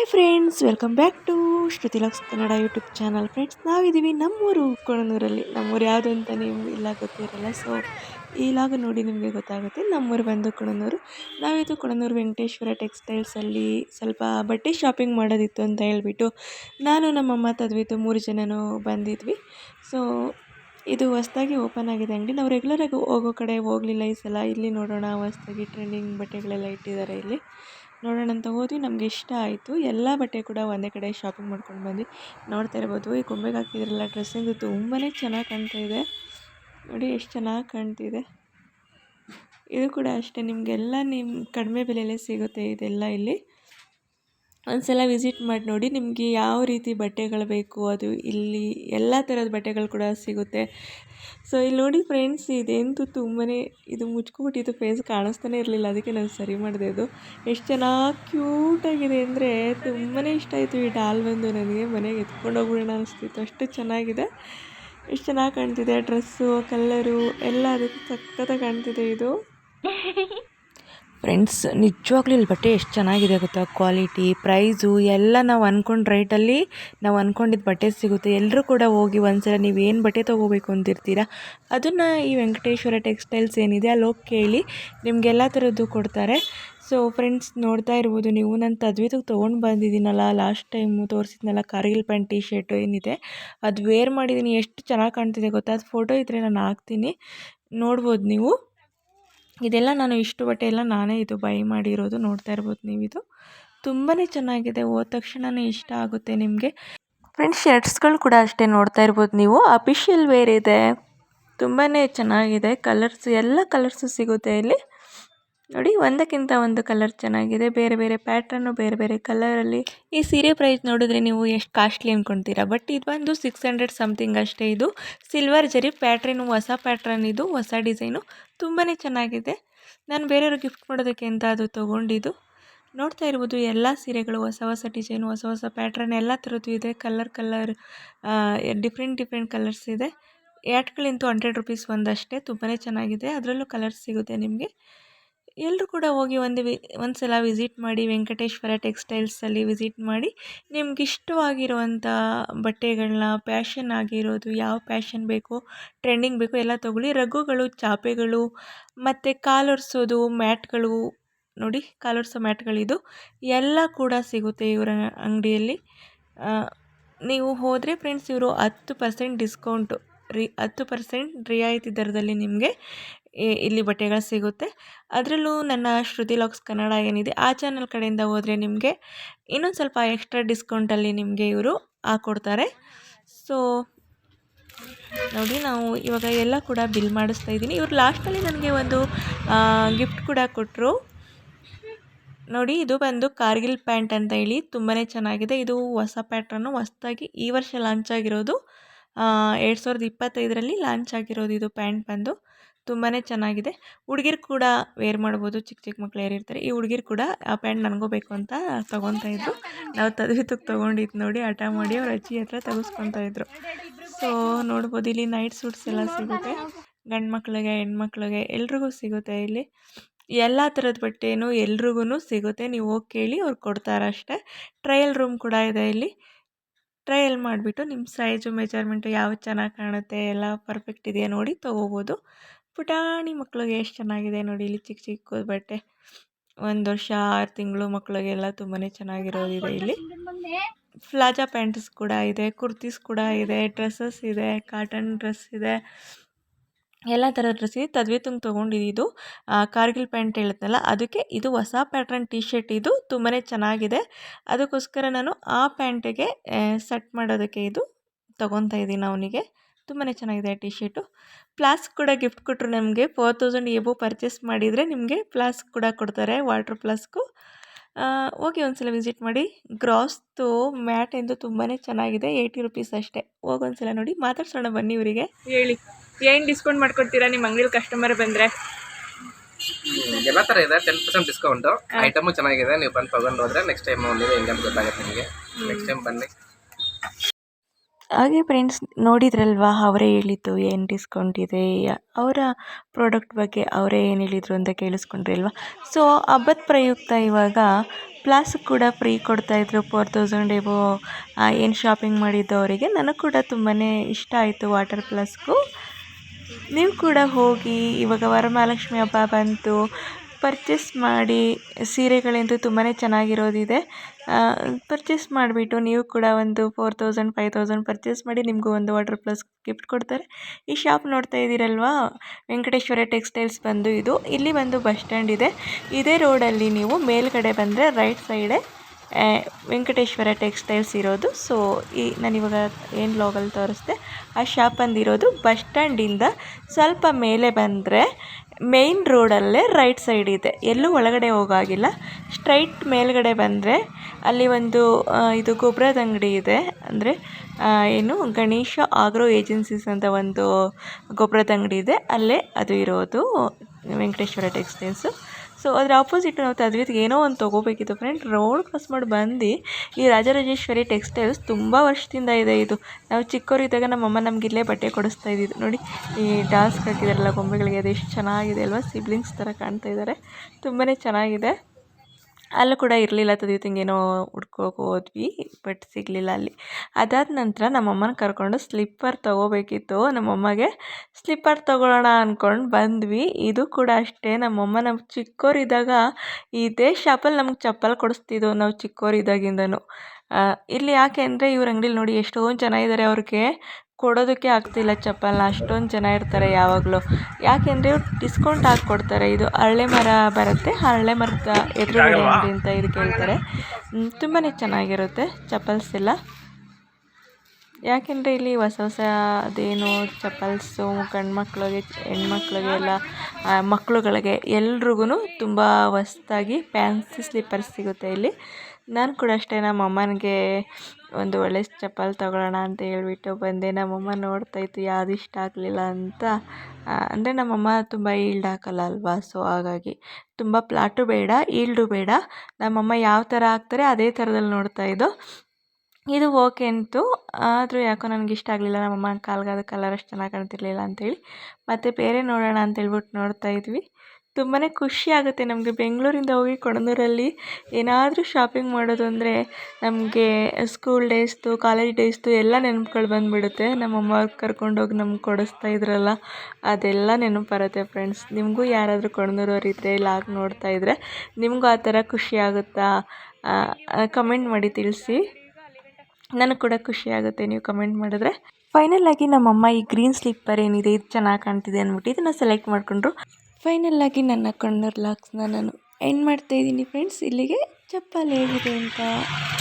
Hi friends welcome back to Shruti LOX Kannada YouTube channel friends ನಾವಿದ್ದೀವಿ ನಮ್ಮೂರು ಕೊಣನೂರಲ್ಲಿ. ನಮ್ಮೂರು ಯಾವುದು ಅಂತ ನಿಮ್ಗೆ ಇಲ್ಲ ಗೊತ್ತಿರಲ್ಲ. ಸೊ ಈ ಲಾಗ್ ನೋಡಿ ನಿಮಗೆ ಗೊತ್ತಾಗುತ್ತೆ. ನಮ್ಮೂರು ಬಂದು ಕೊಣನೂರು. ನಾವಿದು ಕೊಣನೂರು ವೆಂಕಟೇಶ್ವರ ಟೆಕ್ಸ್ಟೈಲ್ಸಲ್ಲಿ ಸ್ವಲ್ಪ ಬಟ್ಟೆ ಶಾಪಿಂಗ್ ಮಾಡೋದಿತ್ತು ಅಂತ ಹೇಳಿಬಿಟ್ಟು ನಾನು, ನಮ್ಮಮ್ಮ, ತದ್ವಿತು ಮೂರು ಜನನೂ ಬಂದಿದ್ವಿ. ಸೊ ಇದು ಹೊಸ್ದಾಗಿ ಓಪನ್ ಆಗಿದೆ ಅಂಗಡಿ. ನಾವು ರೆಗ್ಯುಲರಾಗಿ ಹೋಗೋ ಕಡೆ ಹೋಗಲಿಲ್ಲ ಈ ಸಲ. ಇಲ್ಲಿ ನೋಡೋಣ, ಹೊಸ್ದಾಗಿ ಟ್ರೆಂಡಿಂಗ್ ಬಟ್ಟೆಗಳೆಲ್ಲ ಇಟ್ಟಿದ್ದಾರೆ ಇಲ್ಲಿ. ನೋಡೋಣ ಅಂತ ಹೋದ್ವಿ. ನಮ್ಗೆ ಇಷ್ಟ ಆಯಿತು. ಎಲ್ಲ ಬಟ್ಟೆ ಕೂಡ ಒಂದೇ ಕಡೆ ಶಾಪಿಂಗ್ ಮಾಡ್ಕೊಂಡು ಬಂದ್ವಿ. ನೋಡ್ತಾ ಇರ್ಬೋದು, ಈ ಗೊಂಬೆಗೆ ಹಾಕಿದ್ರಲ್ಲ ಡ್ರೆಸ್ಸಿಂದು ತುಂಬಾ ಚೆನ್ನಾಗಿ ಕಾಣ್ತಾ ಇದೆ. ನೋಡಿ ಎಷ್ಟು ಚೆನ್ನಾಗಿ ಕಾಣ್ತಿದೆ. ಇದು ಕೂಡ ಅಷ್ಟೇ, ನಿಮಗೆಲ್ಲ ನಿಮ್ಮ ಕಡಿಮೆ ಬೆಲೆಯಲ್ಲೇ ಸಿಗುತ್ತೆ ಇದೆಲ್ಲ ಇಲ್ಲಿ. ಒಂದ್ಸಲ ವಿಸಿಟ್ ಮಾಡಿ ನೋಡಿ, ನಿಮಗೆ ಯಾವ ರೀತಿ ಬಟ್ಟೆಗಳು ಬೇಕು, ಅದು ಇಲ್ಲಿ ಎಲ್ಲ ಥರದ ಬಟ್ಟೆಗಳು ಕೂಡ ಸಿಗುತ್ತೆ. ಸೊ ಇಲ್ಲಿ ನೋಡಿ ಫ್ರೆಂಡ್ಸ್ ಇದಂತೂ ತುಂಬಾ ಇದು ಮುಚ್ಕೊಬಿಟ್ಟಿತ್ತು. ಫೇಸ್ ಕಾಣಿಸ್ತಾನೆ ಇರಲಿಲ್ಲ. ಅದಕ್ಕೆ ನಾನು ಸರಿ ಮಾಡಿದೆ ಅದು ಎಷ್ಟು ಚೆನ್ನಾಗಿ ಕ್ಯೂಟಾಗಿದೆ ಅಂದರೆ ತುಂಬಾ ಇಷ್ಟ ಆಯಿತು ಈ ಡಾಲ್ ಬಂದು. ನನಗೆ ಮನೆಗೆ ಎತ್ಕೊಂಡು ಹೋಗ್ಬಿಡೋಣ ಅನಿಸ್ತಿತ್ತು. ಅಷ್ಟು ಚೆನ್ನಾಗಿದೆ. ಎಷ್ಟು ಚೆನ್ನಾಗಿ ಕಾಣ್ತಿದೆ. ಡ್ರೆಸ್ಸು ಕಲ್ಲರು ಎಲ್ಲ ಅದಕ್ಕೆ ಸಖತ್ತಾಗಿ ಕಾಣ್ತಿದೆ ಇದು. ಫ್ರೆಂಡ್ಸ್ ನಿಜವಾಗ್ಲೂ ಇಲ್ಲಿ ಬಟ್ಟೆ ಎಷ್ಟು ಚೆನ್ನಾಗಿದೆ ಗೊತ್ತಾ? ಕ್ವಾಲಿಟಿ ಪ್ರೈಸು ಎಲ್ಲ ನಾವು ಅಂದ್ಕೊಂಡು ರೇಟಲ್ಲಿ ನಾವು ಅಂದ್ಕೊಂಡಿದ್ದ ಬಟ್ಟೆ ಸಿಗುತ್ತೆ. ಎಲ್ಲರೂ ಕೂಡ ಹೋಗಿ ಒಂದ್ಸಲ ನೀವು ಏನು ಬಟ್ಟೆ ತೊಗೋಬೇಕು ಅಂತಿರ್ತೀರ? ಅದನ್ನು ಈ ವೆಂಕಟೇಶ್ವರ ಟೆಕ್ಸ್ಟೈಲ್ಸ್ ಏನಿದೆ ಅಲ್ಲಿ ಹೋಗಿ ಕೇಳಿ ನಿಮಗೆಲ್ಲ ಥರದ್ದು ಕೊಡ್ತಾರೆ. ಸೊ ಫ್ರೆಂಡ್ಸ್ ನೋಡ್ತಾ ಇರ್ಬೋದು ನೀವು. ನಾನು ತದ್ವಿತಕ್ಕೆ ತೊಗೊಂಡು ಬಂದಿದ್ದೀನಲ್ಲ ಲಾಸ್ಟ್ ಟೈಮು ತೋರಿಸಿದ್ನಲ್ಲ ಕಾರ್ಗಿಲ್ ಪ್ಯಾಂಟ್ ಟಿ ಶರ್ಟು ಏನಿದೆ. ಅದು ವೇರ್ ಮಾಡಿದ್ದೀನಿ ಎಷ್ಟು ಚೆನ್ನಾಗಿ ಕಾಣ್ತಿದೆ ಗೊತ್ತಾ? ಅದು ಫೋಟೋ ಇದ್ದರೆ ನಾನು ಹಾಕ್ತೀನಿ. ನೋಡ್ಬೋದು ನೀವು. ಇದೆಲ್ಲ ನಾನು ಇಷ್ಟು ಬಟ್ಟೆ ಎಲ್ಲ ನಾನೇ ಇದು ಬೈ ಮಾಡಿರೋದು ನೋಡ್ತಾ ಇರ್ಬೋದು ನೀವು ಇದು ತುಂಬಾ ಚೆನ್ನಾಗಿದೆ. ಹೋದ ತಕ್ಷಣವೇ ಇಷ್ಟ ಆಗುತ್ತೆ ನಿಮಗೆ. ಫ್ರೆಂಡ್ಸ್ ಶರ್ಟ್ಸ್ಗಳು ಕೂಡ ಅಷ್ಟೇ ನೋಡ್ತಾ ಇರ್ಬೋದು ನೀವು. ಅಫಿಷಿಯಲ್ ವೇರ್ ಇದೆ. ತುಂಬಾ ಚೆನ್ನಾಗಿದೆ. ಕಲರ್ಸ್ ಎಲ್ಲ ಕಲರ್ಸು ಸಿಗುತ್ತೆ ಇಲ್ಲಿ. ನೋಡಿ, ಒಂದಕ್ಕಿಂತ ಒಂದು ಕಲರ್ ಚೆನ್ನಾಗಿದೆ. ಬೇರೆ ಬೇರೆ ಪ್ಯಾಟ್ರನ್ನು ಬೇರೆ ಬೇರೆ ಕಲರಲ್ಲಿ ಈ ಸೀರೆ ಪ್ರೈಸ್ ನೋಡಿದ್ರೆ ನೀವು ಎಷ್ಟು ಕಾಸ್ಟ್ಲಿ ಅಂದ್ಕೊಳ್ತೀರಾ ಬಟ್ ಇದು ಬಂದು ಸಿಕ್ಸ್ ಹಂಡ್ರೆಡ್ ಸಮಥಿಂಗ್ ಅಷ್ಟೇ ಇದು. ಸಿಲ್ವರ್ ಜರಿ ಪ್ಯಾಟ್ರನು ಹೊಸ ಪ್ಯಾಟ್ರನ್ ಇದು, ಹೊಸ ಡಿಸೈನು ತುಂಬಾ ಚೆನ್ನಾಗಿದೆ. ನಾನು ಬೇರೆಯವ್ರು ಗಿಫ್ಟ್ ಮಾಡೋದಕ್ಕೆ ಅಂತ ಅದು ತೊಗೊಂಡಿದ್ದು. ನೋಡ್ತಾ ಇರ್ಬೋದು, ಎಲ್ಲ ಸೀರೆಗಳು ಹೊಸ ಹೊಸ ಡಿಸೈನು ಹೊಸ ಹೊಸ ಪ್ಯಾಟ್ರನ್ ಎಲ್ಲ ಥರದ್ದು ಇದೆ. Colour colour different different colours ಇದೆ. ಯಾಟ್ಗಳಿಂತೂ ಹಂಡ್ರೆಡ್ ರುಪೀಸ್ ಒಂದಷ್ಟೇ. ತುಂಬಾ ಚೆನ್ನಾಗಿದೆ. ಅದರಲ್ಲೂ ಕಲರ್ಸ್ ಸಿಗುತ್ತೆ ನಿಮಗೆ. ಎಲ್ಲರೂ ಕೂಡ ಹೋಗಿ ಒಂದು ವಿ ಒಂದು ಸಲ ವಿಸಿಟ್ ಮಾಡಿ ವೆಂಕಟೇಶ್ವರ ಟೆಕ್ಸ್ಟೈಲ್ಸಲ್ಲಿ ವಿಸಿಟ್ ಮಾಡಿ ನಿಮ್ಗೆ ಇಷ್ಟವಾಗಿರುವಂಥ ಬಟ್ಟೆಗಳನ್ನ, ಪ್ಯಾಷನ್ ಆಗಿರೋದು, ಯಾವ ಪ್ಯಾಷನ್ ಬೇಕು, ಟ್ರೆಂಡಿಂಗ್ ಬೇಕು ಎಲ್ಲ ತೊಗೊಳ್ಳಿ. ರಗ್ಗುಗಳು, ಚಾಪೆಗಳು, ಮತ್ತು ಕಾಲೊರೆಸೋದು, ಮ್ಯಾಟ್ಗಳು, ನೋಡಿ ಕಾಲೊರೆಸೋ ಮ್ಯಾಟ್ಗಳಿದು ಎಲ್ಲ ಕೂಡ ಸಿಗುತ್ತೆ ಇವರ ಅಂಗಡಿಯಲ್ಲಿ. ನೀವು ಹೋದರೆ ಫ್ರೆಂಡ್ಸ್ ಇವರು ಹತ್ತು ಪರ್ಸೆಂಟ್ ಡಿಸ್ಕೌಂಟು. ರಿ, ಹತ್ತು ಪರ್ಸೆಂಟ್ ರಿಯಾಯಿತಿ ದರದಲ್ಲಿ ನಿಮಗೆ ಇಲ್ಲಿ ಬಟ್ಟೆಗಳು ಸಿಗುತ್ತೆ. ಅದರಲ್ಲೂ ನನ್ನ ಶ್ರುತಿ ಲಾಕ್ಸ್ ಕನ್ನಡ ಏನಿದೆ, ಆ ಚಾನಲ್ ಕಡೆಯಿಂದ ಹೋದರೆ ನಿಮಗೆ ಇನ್ನೊಂದು ಸ್ವಲ್ಪ ಎಕ್ಸ್ಟ್ರಾ ಡಿಸ್ಕೌಂಟಲ್ಲಿ ನಿಮಗೆ ಇವರು ಹಾಕ್ಕೊಡ್ತಾರೆ ಸೊ, ನೋಡಿ ನಾವು ಇವಾಗ ಎಲ್ಲ ಕೂಡ ಬಿಲ್ ಮಾಡಿಸ್ತಾ ಇದ್ದೀನಿ. ಇವರು ಲಾಸ್ಟಲ್ಲಿ ನನಗೆ ಒಂದು ಗಿಫ್ಟ್ ಕೂಡ ಕೊಟ್ಟರು ನೋಡಿ, ಇದು ಬಂದು ಕಾರ್ಗಿಲ್ ಪ್ಯಾಂಟ್ ಅಂತ ಹೇಳಿ ತುಂಬಾ ಚೆನ್ನಾಗಿದೆ. ಇದು ಹೊಸ ಪ್ಯಾಟ್ರನ್ನು ಹೊಸದಾಗಿ ಈ ವರ್ಷ ಲಾಂಚ್ ಆಗಿರೋದು. ಎರಡು ಸಾವಿರದ ಇಪ್ಪತ್ತೈದರಲ್ಲಿ ಲಾಂಚ್ ಆಗಿರೋದು ಇದು ಪ್ಯಾಂಟ್ ಬಂದು ತುಂಬಾ ಚೆನ್ನಾಗಿದೆ. ಹುಡುಗಿರು ಕೂಡ ವೇರ್ ಮಾಡ್ಬೋದು ಚಿಕ್ಕ ಚಿಕ್ಕ ಮಕ್ಳು ಯಾರಿರ್ತಾರೆ ಈ ಹುಡುಗಿರು ಕೂಡ ಆ ಪ್ಯಾಂಟ್ ನನಗೂ ಬೇಕು ಅಂತ ತೊಗೊತಾ ಇದ್ರು. ನಾವು ತದ್ವಿತಕ್ಕೆ ತೊಗೊಂಡಿದ್ದು ನೋಡಿ, ಹಠ ಮಾಡಿ ಅವ್ರ ಅಜ್ಜಿ ಹತ್ರ ತೆಗೆಸ್ಕೊತಾ ಇದ್ರು. ಸೊ ನೋಡ್ಬೋದು ಇಲ್ಲಿ ನೈಟ್ ಸೂಟ್ಸ್ ಎಲ್ಲ ಸಿಗುತ್ತೆ. ಗಂಡು ಮಕ್ಳಿಗೆ ಹೆಣ್ಮಕ್ಳಿಗೆ ಎಲ್ರಿಗೂ ಸಿಗುತ್ತೆ ಇಲ್ಲಿ. ಎಲ್ಲ ಥರದ ಬಟ್ಟೆನೂ ಎಲ್ರಿಗೂ ಸಿಗುತ್ತೆ, ನೀವು ಹೋಗಿ ಕೇಳಿ ಅವ್ರು ಕೊಡ್ತಾರೆ ಅಷ್ಟೇ ಟ್ರಯಲ್ ರೂಮ್ ಕೂಡ ಇದೆ ಇಲ್ಲಿ. ಟ್ರಯಲ್ ಮಾಡಿಬಿಟ್ಟು ನಿಮ್ಮ ಸೈಜು ಮೆಜರ್ಮೆಂಟು ಯಾವ್ದು ಚೆನ್ನಾಗಿ ಕಾಣುತ್ತೆ ಎಲ್ಲ ಪರ್ಫೆಕ್ಟ್ ಇದೆಯಾ ನೋಡಿ ತೊಗೋಬೋದು. ಪುಟಾಣಿ ಮಕ್ಳಿಗೆ ಎಷ್ಟು ಚೆನ್ನಾಗಿದೆ ನೋಡಿ ಇಲ್ಲಿ ಚಿಕ್ಕ ಚಿಕ್ಕ ಬಟ್ಟೆ. ಒಂದು ವರ್ಷ ಆರು ತಿಂಗಳು ಮಕ್ಕಳಿಗೆಲ್ಲ ತುಂಬಾ ಚೆನ್ನಾಗಿರೋದಿದೆ ಇಲ್ಲಿ. ಫ್ಲಾಜಾ ಪ್ಯಾಂಟ್ಸ್ ಕೂಡ ಇದೆ ಕುರ್ತೀಸ್ ಕೂಡ ಇದೆ ಡ್ರೆಸ್ಸಸ್ ಇದೆ ಕಾಟನ್ ಡ್ರೆಸ್ ಇದೆ. ಎಲ್ಲ ಥರದ ಡ್ರೆಸ್ ಇದೆ. ತದ್ವಿತಂಗೆ ತೊಗೊಂಡಿದ್ದು ಕಾರ್ಗಿಲ್ ಪ್ಯಾಂಟ್ ಹೇಳಿದ್ನಲ್ಲ, ಅದಕ್ಕೆ ಇದು ಹೊಸ ಪ್ಯಾಟ್ರನ್ ಟಿ ಶರ್ಟ್ ಇದು. ತುಂಬಾ ಚೆನ್ನಾಗಿದೆ. ಅದಕ್ಕೋಸ್ಕರ ನಾನು ಆ ಪ್ಯಾಂಟಿಗೆ ಸೆಟ್ ಮಾಡೋದಕ್ಕೆ ಇದು ತೊಗೊತಾ ಇದ್ದೀನಿ ಅವನಿಗೆ. ತುಂಬಾ ಚೆನ್ನಾಗಿದೆ ಟಿ ಶರ್ಟು ಪ್ಲಾಸ್ಕ್ ಕೂಡ ಗಿಫ್ಟ್ ಕೊಟ್ಟರು ನಮಗೆ. ಫೋರ್ ತೌಸಂಡ್ ಎಬೋ ಪರ್ಚೇಸ್ ಮಾಡಿದರೆ ನಿಮಗೆ ಪ್ಲಾಸ್ಕ್ ಕೂಡ ಕೊಡ್ತಾರೆ ವಾಟ್ರ್ ಪ್ಲಾಸ್ಕು ಹೋಗಿ ಒಂದ್ಸಲ ವಿಸಿಟ್ ಮಾಡಿ. ಗ್ರಾಸ್ದು ಮ್ಯಾಟ್ ಎಂದು ತುಂಬಾ ಚೆನ್ನಾಗಿದೆ. ಏಯ್ಟಿ ರುಪೀಸ್ ಅಷ್ಟೇ. ಹೋಗಿ ಒಂದ್ಸಲ ನೋಡಿ. ಮಾತಾಡ್ಸೋಣ ಬನ್ನಿ ಇವರಿಗೆ. ಹೇಳಿ. ಏನು ಡಿಸ್ಕೌಂಟ್ ಮಾಡ್ಕೊಡ್ತೀರಾ? ನಿಮ್ಮ ಅಂಗಡಿಲಿ ಕಸ್ಟಮರ್ ಬಂದರೆ? ಎಲ್ಲ ಥರ ಇದೆ. ಟೆನ್ ಪರ್ಸೆಂಟ್ ಡಿಸ್ಕೌಂಟು ಐಟಮು ಚೆನ್ನಾಗಿದೆ. ನೀವು ಬಂದು ತೊಗೊಂಡು ಹೋದ್ರೆ ನೆಕ್ಸ್ಟ್ ಟೈಮ್ ನೀವು ಹೆಂಗೆ ಅಂತ ಗೊತ್ತಾಗುತ್ತೆ ನಿಮಗೆ. ನೆಕ್ಸ್ಟ್ ಟೈಮ್ ಬನ್ನಿ. ಹಾಗೆ ಫ್ರೆಂಡ್ಸ್ ನೋಡಿದ್ರಲ್ವಾ? ಅವರೇ ಹೇಳಿದ್ದು ಏನು ಡಿಸ್ಕೌಂಟ್ ಇದೆ ಅವರ ಪ್ರಾಡಕ್ಟ್ ಬಗ್ಗೆ ಅವರೇ ಏನು ಹೇಳಿದರು ಅಂತ ಕೇಳಿಸ್ಕೊಂಡ್ರಿ ಅಲ್ವಾ? ಸೊ ಹಬ್ಬದ ಪ್ರಯುಕ್ತ ಇವಾಗ ಪ್ಲಾಸ್ ಕೂಡ ಫ್ರೀ ಕೊಡ್ತಾಯಿದ್ರು ಫೋರ್ ತೌಸಂಡ್ ಎಬೋ ಏನು ಶಾಪಿಂಗ್ ಮಾಡಿದ್ದು ಅವರಿಗೆ ನನಗೆ ಕೂಡ ತುಂಬಾ ಇಷ್ಟ ಆಯಿತು ವಾಟರ್ ಪ್ಲಸ್ಗೂ ನೀವು ಕೂಡ ಹೋಗಿ ಇವಾಗ ವರಮಹಾಲಕ್ಷ್ಮಿ ಹಬ್ಬ ಬಂತು ಪರ್ಚೇಸ್ ಮಾಡಿ ಸೀರೆಗಳಂತೂ ತುಂಬಾ ಚೆನ್ನಾಗಿರೋದಿದೆ. ಪರ್ಚೇಸ್ ಮಾಡಿಬಿಟ್ಟು ನೀವು ಕೂಡ ಒಂದು four thousand five thousand purchase ಮಾಡಿ ನಿಮಗೂ ಒಂದು ವಾಟರ್ ಪ್ಲಸ್ ಗಿಫ್ಟ್ ಕೊಡ್ತಾರೆ. ಈ ಶಾಪ್ ನೋಡ್ತಾ ಇದ್ದೀರಲ್ವಾ? ವೆಂಕಟೇಶ್ವರ ಟೆಕ್ಸ್ಟೈಲ್ಸ್ ಬಂದು ಇದು. ಇಲ್ಲಿ ಒಂದು ಬಸ್ ಸ್ಟ್ಯಾಂಡ್ ಇದೆ. ಇದೇ ರೋಡಲ್ಲಿ ನೀವು ಮೇಲ್ಗಡೆ ಬಂದರೆ ರೈಟ್ ಸೈಡೆ ವೆಂಕಟೇಶ್ವರ ಟೆಕ್ಸ್ಟೈಲ್ಸ್ ಇರೋದು. ಸೊ ಈ ನಾನು ಇವಾಗ ಏನು ಲಾಗಲ್ಲಿ ತೋರಿಸ್ದೆ, ಆ ಶಾಪ್ ಅಂದಿರೋದು ಬಸ್ ಸ್ಟ್ಯಾಂಡಿಂದ ಸ್ವಲ್ಪ ಮೇಲೆ ಬಂದರೆ ಮೇಯ್ನ್ ರೋಡಲ್ಲೇ ರೈಟ್ ಸೈಡ್ ಇದೆ. ಎಲ್ಲೂ ಒಳಗಡೆ ಹೋಗಾಗಿಲ್ಲ. ಸ್ಟ್ರೈಟ್ ಮೇಲ್ಗಡೆ ಬಂದರೆ ಅಲ್ಲಿ ಒಂದು ಇದು ಗೊಬ್ಬರದ ಅಂಗಡಿ ಇದೆ. ಅಂದರೆ ಏನು ಗಣೇಶ ಆಗ್ರೋ ಏಜೆನ್ಸೀಸ್ ಅಂತ ಒಂದು ಗೊಬ್ಬರದ ಅಂಗಡಿ ಇದೆ. ಅಲ್ಲೇ ಅದು ಇರೋದು ವೆಂಕಟೇಶ್ವರ ಟೆಕ್ಸ್ಟೈಲ್ಸು. ಸೊ ಅದರ ಆಪೋಸಿಟ್ ನಾವು ತದ್ವಿತ್ಗೆ ಏನೋ ಒಂದು ತೊಗೋಬೇಕಿತ್ತು. ಫ್ರೆಂಡ್ ರೋಡ್ ಕ್ರಾಸ್ ಮಾಡಿ ಬಂದು ಈ ರಾಜರಾಜೇಶ್ವರಿ ಟೆಕ್ಸ್ಟೈಲ್ಸ್ ತುಂಬ ವರ್ಷದಿಂದ ಇದೆ ಇದು. ನಾವು ಚಿಕ್ಕವರಿದ್ದಾಗ ನಮ್ಮಮ್ಮ ನಮ್ಗೆ ಇಲ್ಲೇ ಬಟ್ಟೆ ಕೊಡಿಸ್ತಾ ಇದ್ದಿದ್ದು. ನೋಡಿ, ಈ ಡಾಸ್ಕ್ ಕಟ್ಟಿದಾರಲ್ಲ ಗೊಂಬೆಗಳಿಗೆ, ಅದು ಎಷ್ಟು ಚೆನ್ನಾಗಿದೆ ಅಲ್ವಾ? ಸಿಬ್ಲಿಂಗ್ಸ್ ಥರ ಕಾಣ್ತಾ ಇದ್ದಾರೆ. ತುಂಬಾ ಚೆನ್ನಾಗಿದೆ. ಅಲ್ಲೂ ಕೂಡ ಇರಲಿಲ್ಲ ತದ್ವಿತ್ತಿಂಗ್ ಏನೋ ಹುಡ್ಕೋಕೆ ಹೋದ್ವಿ ಬಟ್ ಸಿಗಲಿಲ್ಲ ಅಲ್ಲಿ. ಅದಾದ ನಂತರ ನಮ್ಮಮ್ಮನ ಕರ್ಕೊಂಡು ಸ್ಲಿಪ್ಪರ್ ತೊಗೋಬೇಕಿತ್ತು. ನಮ್ಮಮ್ಮಗೆ ಸ್ಲಿಪ್ಪರ್ ತೊಗೊಳ್ಳೋಣ ಅಂದ್ಕೊಂಡು ಬಂದ್ವಿ. ಇದು ಕೂಡ ಅಷ್ಟೇ. ನಮ್ಮಮ್ಮ ನಾವು ಚಿಕ್ಕೋರಿದ್ದಾಗ ಇದೇ ಶಾಪಲ್ಲಿ ನಮ್ಗೆ ಚಪ್ಪಲ್ ಕೊಡಿಸ್ತಿದ್ದು ನಾವು ಚಿಕ್ಕೋರಿದ್ದಾಗಿಂದನೂ. ಇಲ್ಲಿ ಯಾಕೆ ಅಂದರೆ ಇವ್ರ ಅಂಗಡಿಲಿ ನೋಡಿ ಎಷ್ಟೊಂದು ಜನ ಇದ್ದಾರೆ ಅವ್ರಿಗೆ. ಕೊಡೋದಕ್ಕೆ ಆಗ್ತಿಲ್ಲ ಚಪ್ಪಲ್ನ. ಅಷ್ಟೊಂದು ಜನ ಇರ್ತಾರೆ ಯಾವಾಗಲೂ. ಯಾಕೆಂದರೆ ಡಿಸ್ಕೌಂಟ್ ಹಾಕಿ ಕೊಡ್ತಾರೆ ಇದು ಅರಳೆ ಮರ ಬರುತ್ತೆ. ಅರಳೆ ಮರದ ಎದುರುಗಡೆ ಅಂತ ಇದು ಕೇಳ್ತಾರೆ. ತುಂಬಾ ಚೆನ್ನಾಗಿರುತ್ತೆ ಚಪ್ಪಲ್ಸ್ ಎಲ್ಲ. ಯಾಕೆಂದರೆ ಇಲ್ಲಿ ಹೊಸ ಹೊಸ ಅದೇನು ಚಪ್ಪಲ್ಸು ಗಂಡು ಮಕ್ಳಿಗೆ ಹೆಣ್ಮಕ್ಳಿಗೆ ಎಲ್ಲ ಆ, ಮಕ್ಳುಗಳಿಗೆ ಎಲ್ರಿಗೂ ತುಂಬ ಹೊಸ್ದಾಗಿ ಫ್ಯಾನ್ಸಿ ಸ್ಲಿಪ್ಪರ್ಸ್ ಸಿಗುತ್ತೆ ಇಲ್ಲಿ. ನಾನು ಕೂಡ ಅಷ್ಟೇ ನಮ್ಮ ಅಮ್ಮನಿಗೆ ಒಂದು ಒಳ್ಳೆ ಚಪ್ಪಲ್ ತಗೊಳ್ಳೋಣ ಅಂತ ಹೇಳಿಬಿಟ್ಟು ಬಂದೆ. ನಮ್ಮಮ್ಮ ನೋಡ್ತಾ ಇತ್ತು ಯಾವುದು ಇಷ್ಟ ಆಗಲಿಲ್ಲ ಅಂತ. ಅಂದರೆ ನಮ್ಮಮ್ಮ ತುಂಬ ಈಲ್ಡ್ ಹಾಕಲ್ಲ ಅಲ್ವಾ? ಸೊ ಹಾಗಾಗಿ ತುಂಬ ಪ್ಲಾಟು ಬೇಡ ಈಲ್ಡು ಬೇಡ. ನಮ್ಮಮ್ಮ ಯಾವ ಥರ ಹಾಕ್ತಾರೆ ಅದೇ ಥರದಲ್ಲಿ ನೋಡ್ತಾ ಇದ್ದು ಇದು ಓಕೆ ಅಂತು. ಆದರೂ ಯಾಕೋ ನನಗೆ ಇಷ್ಟ ಆಗಲಿಲ್ಲ. ನಮ್ಮಮ್ಮ ಕಾಲ್ಗೆ ಅದು ಕಲರ್ ಅಷ್ಟು ಚೆನ್ನಾಗಿ ಕಾಣ್ತಿರ್ಲಿಲ್ಲ ಅಂತೇಳಿ. ಮತ್ತು ಬೇರೆ ನೋಡೋಣ ಅಂತ ಹೇಳ್ಬಿಟ್ಟು ನೋಡ್ತಾ ಇದ್ವಿ. ತುಂಬಾ ಖುಷಿ ಆಗುತ್ತೆ ನಮಗೆ ಬೆಂಗಳೂರಿಂದ ಹೋಗಿ ಕೊಡಂದೂರಲ್ಲಿ ಏನಾದರೂ ಶಾಪಿಂಗ್ ಮಾಡೋದು ಅಂದರೆ ನಮಗೆ ಸ್ಕೂಲ್ ಡೇಸ್ದು ಕಾಲೇಜ್ ಡೇಸ್ದು ಎಲ್ಲ ನೆನಪುಗಳು ಬಂದುಬಿಡುತ್ತೆ. ನಮ್ಮಮ್ಮ ಕರ್ಕೊಂಡೋಗಿ ನಮ್ಗೆ ಕೊಡಿಸ್ತಾ ಇದ್ರಲ್ಲ, ಅದೆಲ್ಲ ನೆನಪು ಬರುತ್ತೆ ಫ್ರೆಂಡ್ಸ್ ನಿಮಗೂ ಯಾರಾದರೂ ಕೊಣನೂರವ್ರು ಇದ್ದರೆ ಲಾಗ್ ನೋಡ್ತಾ ಇದ್ದರೆ ನಿಮಗೂ ಆ ಥರ ಖುಷಿ ಆಗುತ್ತಾ? ಕಮೆಂಟ್ ಮಾಡಿ ತಿಳಿಸಿ. ನನಗೆ ಕೂಡ ಖುಷಿ ಆಗುತ್ತೆ ನೀವು ಕಮೆಂಟ್ ಮಾಡಿದ್ರೆ. ಫೈನಲ್ ಆಗಿ ನಮ್ಮಮ್ಮ ಈ ಗ್ರೀನ್ ಸ್ಲಿಪ್ಪರ್ ಏನಿದೆ ಇದು ಚೆನ್ನಾಗಿ ಕಾಣ್ತಿದೆ ಅಂದ್ಬಿಟ್ಟು ಇದನ್ನು ಸೆಲೆಕ್ಟ್ ಮಾಡಿಕೊಂಡ್ರು. ಫೈನಲ್ ಆಗಿ ನನ್ನ ಕಣ್ಣೂರ್ ಲಾಕ್ಸ್ನ ನಾನು ಎಂಡ್ ಮಾಡ್ತಾ ಇದ್ದೀನಿ ಫ್ರೆಂಡ್ಸ್ ಇಲ್ಲಿಗೆ ಚಪ್ಪಲ್ ಹೇಗಿದೆ ಅಂತ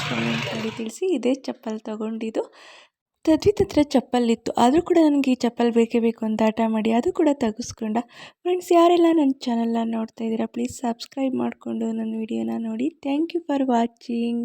ಕಮೆಂಟ್ ಮಾಡಿ ತಿಳಿಸಿ. ಇದೇ ಚಪ್ಪಲ್ ತೊಗೊಂಡಿದ್ದು. ತದ್ವಿತ್ ಹತ್ರ ಚಪ್ಪಲಿತ್ತು ಆದರೂ ಕೂಡ ನನಗೆ ಈ ಚಪ್ಪಲ್ ಬೇಕೇ ಬೇಕು ಅಂತ ಆಟ ಮಾಡಿ ಅದು ಕೂಡ ತೆಗೆಸ್ಕೊಂಡ. ಫ್ರೆಂಡ್ಸ್ ಯಾರೆಲ್ಲ ನನ್ನ ಚಾನಲ್ನ ನೋಡ್ತಾ ಇದ್ದೀರಾ ಪ್ಲೀಸ್ ಸಬ್ಸ್ಕ್ರೈಬ್ ಮಾಡಿಕೊಂಡು ನನ್ನ ವಿಡಿಯೋನ ನೋಡಿ. Thank you for watching